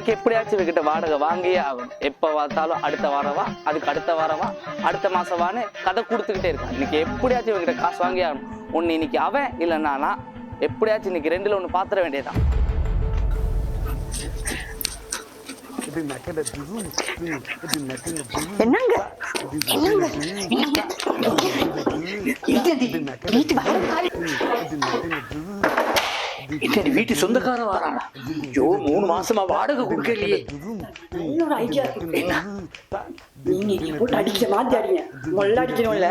இன்னைக்கு எப்படியாச்சும் இவகிட்ட வாடகை வாங்கியே ஆகணும். எப்ப பார்த்தாலும் அடுத்த வாரவா அதுக்கு அடுத்த வாரவா அடுத்த மாசம் வான்னு கதை கொடுத்துக்கிட்டே இருக்கான். இன்னைக்கு எப்படியாச்சும் இவகிட்ட காசு வாங்கியே ஆகணும். ஒன்னு இன்னைக்கு அவன் இல்லைன்னா நான் எப்படியாச்சும் இன்னைக்கு ரெண்டுல ஒண்ணு பாத்திர வேண்டியதுதான். என்னங்க? என்னங்க? என்னடி வீட்டு சொந்தக்கார வாரானா ஐயோ மூணு மாசமா வாடகை கொடுக்கலையே. இன்னொரு ஐடியா இருக்கு. நீங்க இங்க போட்டு அடிக்கிற மாதிரி அடிங்க. மொல்ல அடிக்கணும்ல.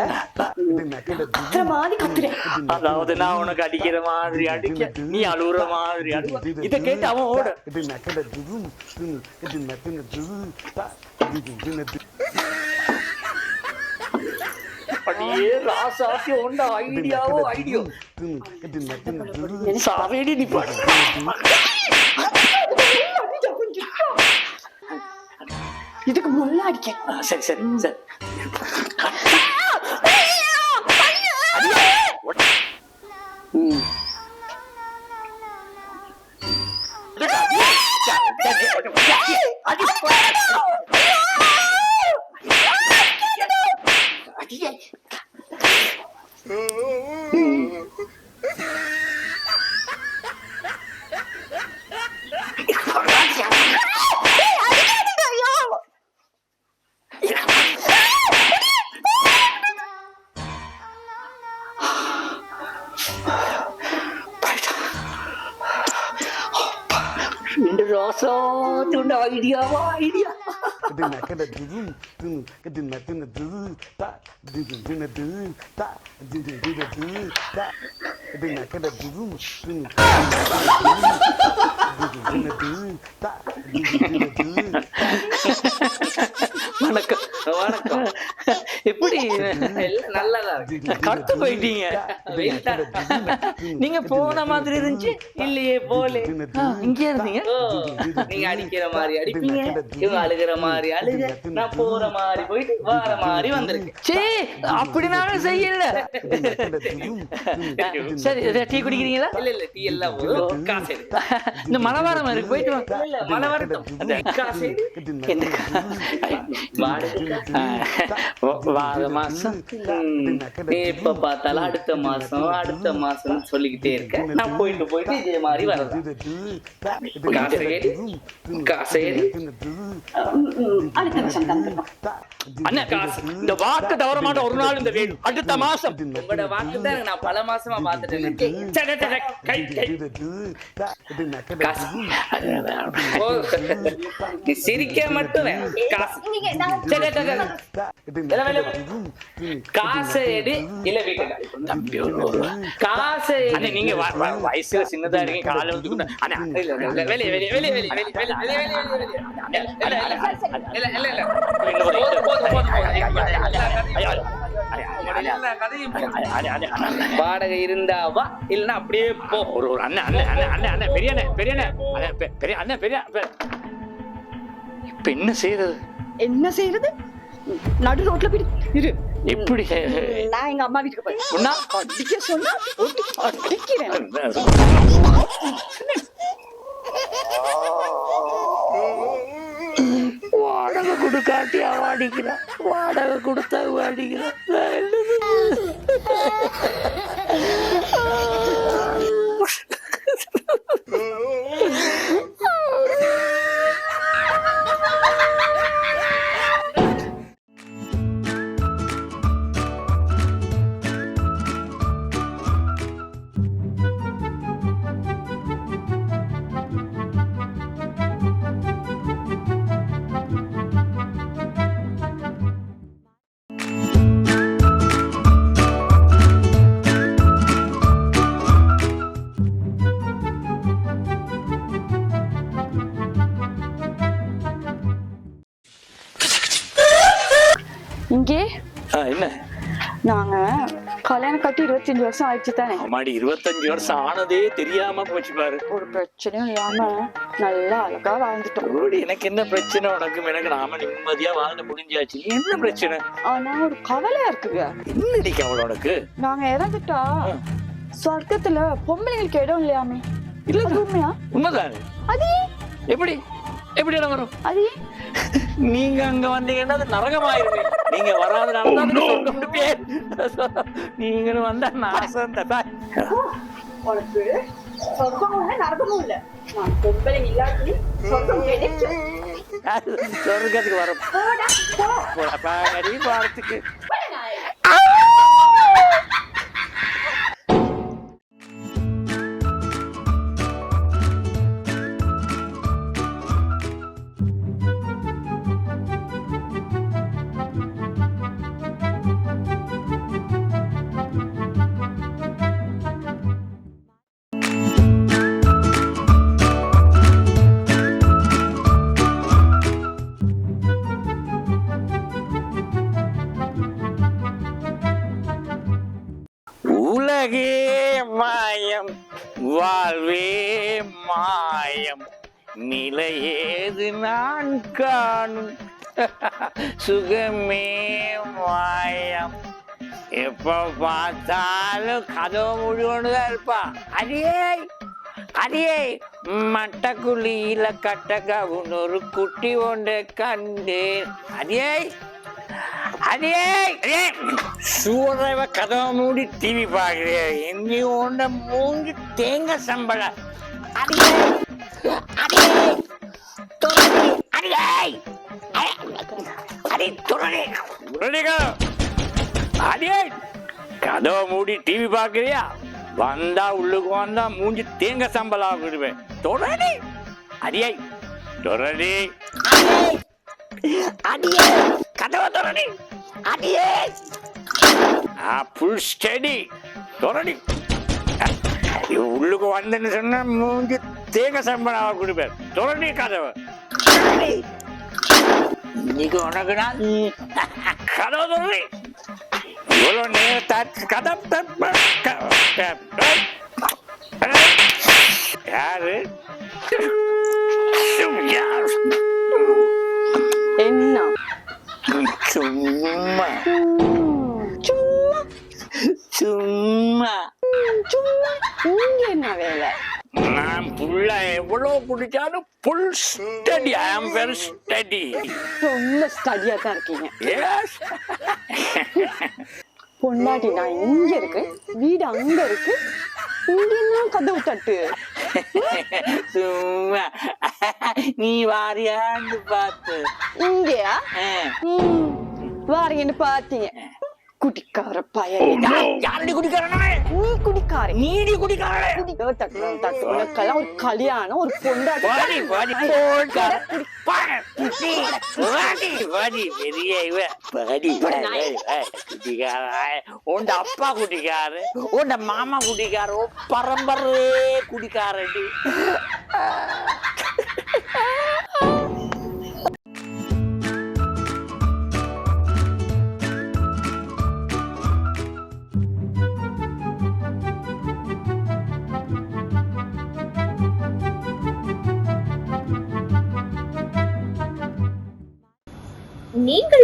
கத்துற மாதிரி கத்துறேன். அதாவது நான் உனக்கு அடிக்கிற மாதிரி அடிக்க நீ அழுகுற மாதிரி அழுவ இத கேட்டு அவன் ஓட. அப்படியே ராசாத்தி உண்ட ஐடியாவோ ஐடியோ சாவேடி நீ பாடு இதுக்கு மொல்ல அடிக்க சரி சரி சரி ம். എന്റെ റോസാത്തിന്റെ ഐഡിയ ഐഡിയ வணக்கம் வணக்கம் எப்படி இருக்கு கடுத்து போயிட்டீங்க நீங்க போன மாதிரி இருந்துச்சு இல்லையே போலே இங்கே இருந்தீங்க நீங்க அடிக்கிற மாதிரி அடிப்பீங்க இவங்க அழுகிற மாதிரி அழுக நான் போற மாதிரி போயிட்டு வார மாதிரி வந்திருக்கேன் சே அப்படி நானும் செய்யல சரி டீ குடிக்கிறீங்களா இல்ல இல்ல டீ எல்லாம் போதும் காசு. இந்த மலவாரம் இருக்கு போயிட்டு வாங்க இல்ல அந்த காசு. என்ன வார மாசம். நீ எப்ப பார்த்தாலும் அடுத்த மாசம் அடுத்த மாசம் சொல்லிக்கிட்டே இருக்க. நான் போயிட்டு போயிட்டு இதே மாதிரி வரேன் காசை எடு காசை எடு அடுத்த நிமிஷம் தந்துடுறோம் அண்ணா காசு. இந்த வாக்கு தவற மாட்டேன் ஒரு நாள் இந்த வீடு. அடுத்த மாசம். உங்களோட வாக்கு தான் நான் பல மாசமா பார்த்துட்டு இருக்கேன் சரி, சரி, சரி, கை கை. காசு. சிரிக்க மட்டும் வேணும். காசு. காசை இல்ல காசை எடு நீங்க வயசுல சின்னதா இருக்கீங்க கால வந்து வாடகை இருந்தா வா இல்லன்னா அப்படியே போ ஒரு ஒரு அண்ணன் அண்ணன் அண்ணன் அண்ணன் அண்ணன் பெரிய அண்ணன் பெரிய அண்ணன் பெரிய அண்ணன் பெரிய இப்ப என்ன செய்யறது என்ன செய்யறது நடு ரோட்ல போய் இரு. எப்படி? நான் எங்க அம்மா வீட்டுக்கு போய் உன்னா? அடிக்க சொன்னா அடிக்கிறேன் வாடகை கொடுக்காட்டி அவ அடிக்கிறான் வாடகை கொடுத்தா அவ அடிக்கிறான் என்ன? நாங்க கல்யாணம் கட்டி இருபத்தஞ்சு வருஷம் ஆயிடுச்சு தானே. அம்மாடி இருபத்தஞ்சு வருஷம் ஆனதே தெரியாம போச்சு பாரு. ஒரு பிரச்சனையும் இல்லாம நல்லா அழகா வாழ்ந்துட்டோம். எனக்கு என்ன பிரச்சனை உனக்கும் எனக்கு நாம நிம்மதியா வாழ்ந்து முடிஞ்சாச்சு. என்ன பிரச்சனை? ஆனா ஒரு கவலையா இருக்குங்க. என்னடி கவலை உனக்கு? நாங்க இறந்துட்டா சொர்க்கத்துல பொம்பளைங்களுக்கு இடம் இல்லையாமே? இல்ல உண்மையா உண்மைதானே? அது எப்படி? எப்படி இடம் வரும்? அது நீங்க அங்க வந்தீங்கன்னா அது நரகமாயிருமே. நீங்க வராதனால தான் அதுக்கு சொர்க்கம் பேர் நீங்களும் வந்தா நாசம் தான் உனக்கு சொர்க்கமும் இல்ல நரகமும் இல்ல. நான் பொம்பளை இல்லாட்டி சொர்க்கம் கிடைக்கும் சொர்க்கத்துக்கு வரும். போடா போ. பாடி போடா. மாயம் நிலையேது நான் காணும்? சுகமே மாயம். எப்ப பார்த்தாலும் கதவு முழுவனு தான் இருப்பா. அடியே அடியே மட்டக்குழியில கட்டகவுன்னு ஒரு குட்டி ஒன்று கண்டேன். அடியே அடியே அடியே. சூறவ கதவை மூடி டிவி பார்க்கிறேன் எங்கி உண்ட மூங்கி தேங்க சம்பள அடியே. கதவை மூடி டிவி பாக்குறியா வந்தா உள்ளுக்கு வந்தா மூஞ்சி தேங்க சம்பளம் விடுவேன் தொடடி அடியை! தொடடி அடியே! கதவை தொடடி அடியே! ஆ ஃபுல் ஸ்டடி தொடடி உள்ளுக்கு வந்தேன்னு சொன்னா மூஞ்சி தேங்க சம்பளம் கொடுப்பேன் தொடடி கதவை தொடடி. இன்னைக்கு உனக்கு நான் கதவை தொடடி இவ்வளோ நேரம் கதம் யாரு யார் என்ன சும்மா சும்மா நான் புள்ள எவ்வளவு குடிச்சாலும் புல் study I am very study ரொம்ப ஸ்டடியா தான் இருக்கீங்க. எஸ் பொண்டாட்டி நான் இங்க இருக்கு வீடு அங்க இருக்கு இங்க என்ன கதவு தட்டு. சும்மா. நீ வாரியான்னு பார்த்து. இங்கயா? வாரீங்கன்னு பாத்தீங்க குடிக்கார பையன் யாரடி குடிக்காரனே? நீ குடிக்காரன் நீடி குடிக்காரனே. குடிக்க தட்டு தட்டு உனக்கெல்லாம் ஒரு கல்யாணம் ஒரு பொண்டாட்டி. வாடி வாடி. வாடி. வாடி வாடி. பெரிய இவ. வாடி குடிக்கார. உண்ட அப்பா குடிக்காரு. உண்ட மாமா குடிக்காரு. பரம்பரே குடிக்காரடி.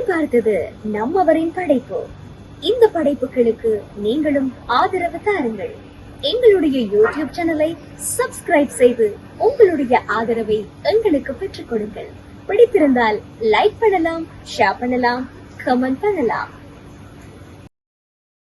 பார்த்தது நம்மவரின் படைப்பு. இந்த படைப்புகளுக்கு நீங்களும் ஆதரவு தாருங்கள். எங்களுடைய யூடியூப் சேனலை சப்ஸ்கிரைப் செய்து உங்களுடைய ஆதரவை எங்களுக்கு பெற்றுக் கொடுங்கள். பிடித்திருந்தால் லைக் பண்ணலாம் ஷேர் பண்ணலாம் கமெண்ட் பண்ணலாம்.